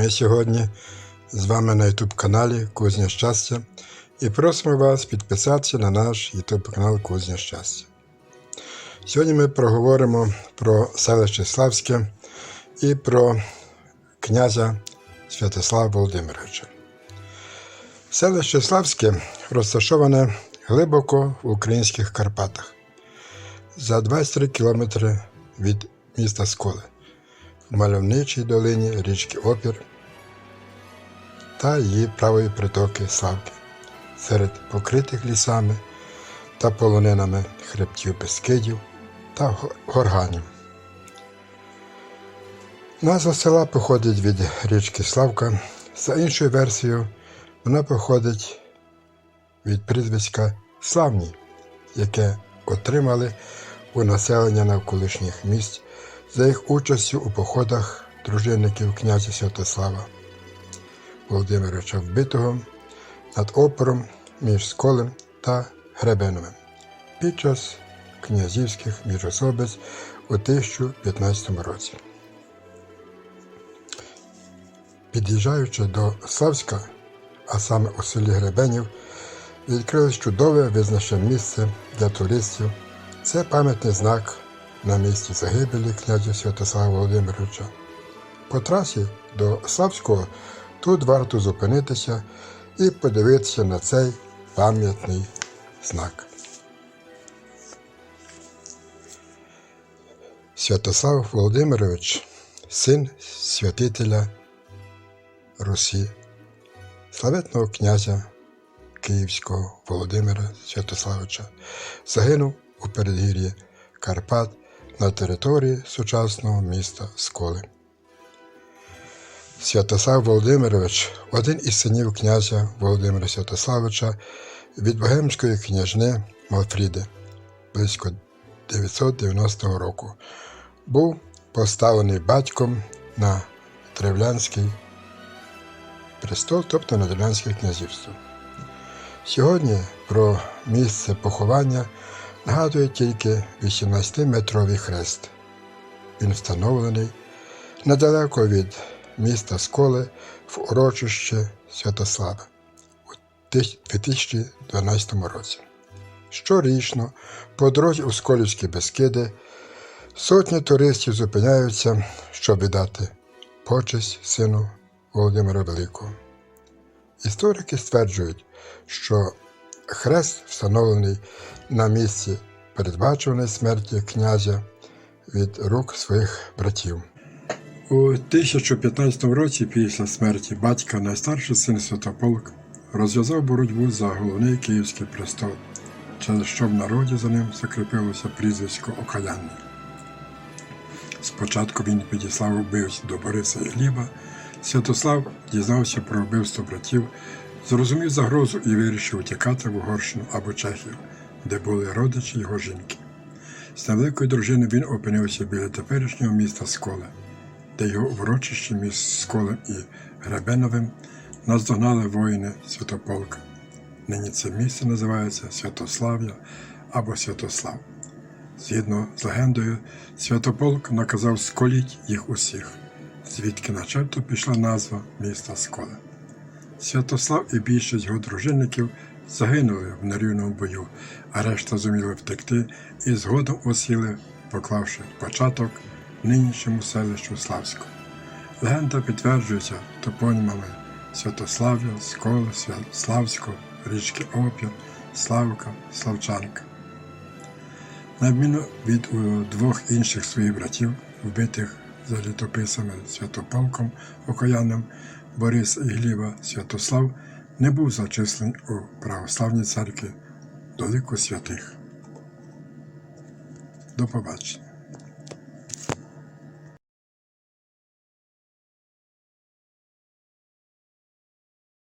ми сьогодні з вами на YouTube каналі Кузня Щастя і просимо вас підписатися на наш YouTube канал Кузня Щастя. Сьогодні ми проговоримо про селище Славське і про князя Святослава Володимировича. Селище Славське розташоване глибоко в українських Карпатах за 23 кілометри від міста Сколи в мальовничій долині річки Опір та її правої притоки Славки серед покритих лісами та полонинами хребтів Бескидів та горганів. Назва села походить від річки Славка. За іншою версією, вона походить від прізвиська Славній, яке отримали у населення навколишніх місць за їх участю у походах дружинників князя Святослава Володимировича Вбитого над опором між Сколем та Гребеновим під час князівських міжособиць у 1015 році. Під'їжджаючи до Славська, а саме у селі Гребенів, відкрилось чудове визначне місце для туристів. Це пам'ятний знак на місці загибелі князя Святослава Володимировича. По трасі до Славського тут варто зупинитися і подивитися на цей пам'ятний знак. Святослав Володимирович, син святителя Русі, славетного князя Київського Володимира Святославича, загинув у передгір'ї Карпат на території сучасного міста Сколи. Святослав Володимирович, один із синів князя Володимира Святославича від Богемської княжни Малфріди близько 990 року, був поставлений батьком на древлянський престол, тобто на древлянське князівство. Сьогодні про місце поховання нагадує тільки 18-метровий хрест. Він встановлений недалеко від міста Сколи в урочище Святослава у 2012 році. Щорічно по дорозі у Сколівські Бескиди сотні туристів зупиняються, щоб віддати почесть сину Володимира Великого. Історики стверджують, що хрест встановлений на місці передбачуваної смерті князя від рук своїх братів. У 1015 році, після смерті батька, найстарший син Святополк розв'язав боротьбу за головний київський престол, через що в народі за ним закріпилося прізвисько Окаянний. Спочатку він підіслав убивць до Бориса і Гліба. Святослав дізнався про вбивство братів, зрозумів загрозу і вирішив утікати в Угорщину або Чехію, де були родичі його жінки. З невеликою дружиною він опинився біля теперішнього міста Сколе, де його урочище між Сколем і Гребеновим наздогнали воїни Святополка. Нині це місце називається Святослав'я або Святослав. Згідно з легендою, Святополк наказав сколіть їх усіх, звідки начебто пішла назва міста Сколе. Святослав і більшість його дружинників загинули в нерівному бою, а решта зуміли втекти і згодом осіли, поклавши початок нинішньому селищу Славську. Легенда підтверджується топонімами Святослав'я, Сколи, Свя- Славського, річки Опір, Славка, Славчанка. На відміну від двох інших своїх братів, вбитих за літописами Святополком Окоянним, Борис і Гліба Святослав не був зачислений у православній церкві до лику святих. До побачення.